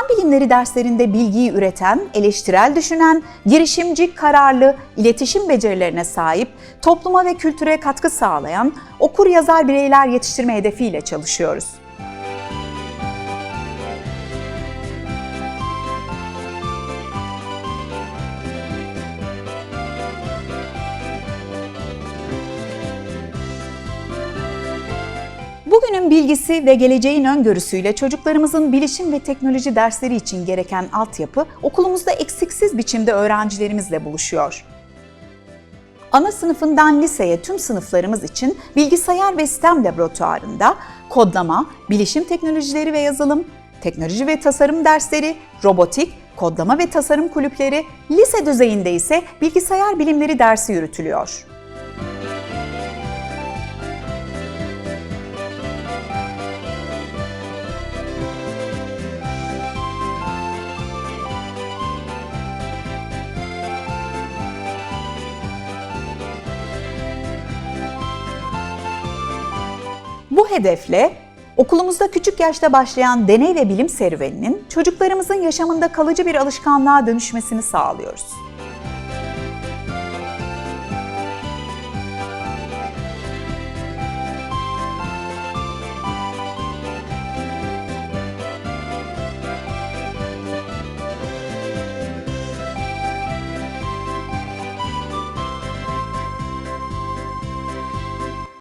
Fen bilimleri derslerinde bilgiyi üreten, eleştirel düşünen, girişimci, kararlı, iletişim becerilerine sahip, topluma ve kültüre katkı sağlayan, okur yazar bireyler yetiştirme hedefiyle çalışıyoruz. Bugünün bilgisi ve geleceğin öngörüsüyle çocuklarımızın bilişim ve teknoloji dersleri için gereken altyapı okulumuzda eksiksiz biçimde öğrencilerimizle buluşuyor. Ana sınıfından liseye tüm sınıflarımız için bilgisayar ve sistem laboratuvarında kodlama, bilişim teknolojileri ve yazılım, teknoloji ve tasarım dersleri, robotik, kodlama ve tasarım kulüpleri, lise düzeyinde ise bilgisayar bilimleri dersi yürütülüyor. Bu hedefle okulumuzda küçük yaşta başlayan deney ve bilim serüveninin çocuklarımızın yaşamında kalıcı bir alışkanlığa dönüşmesini sağlıyoruz.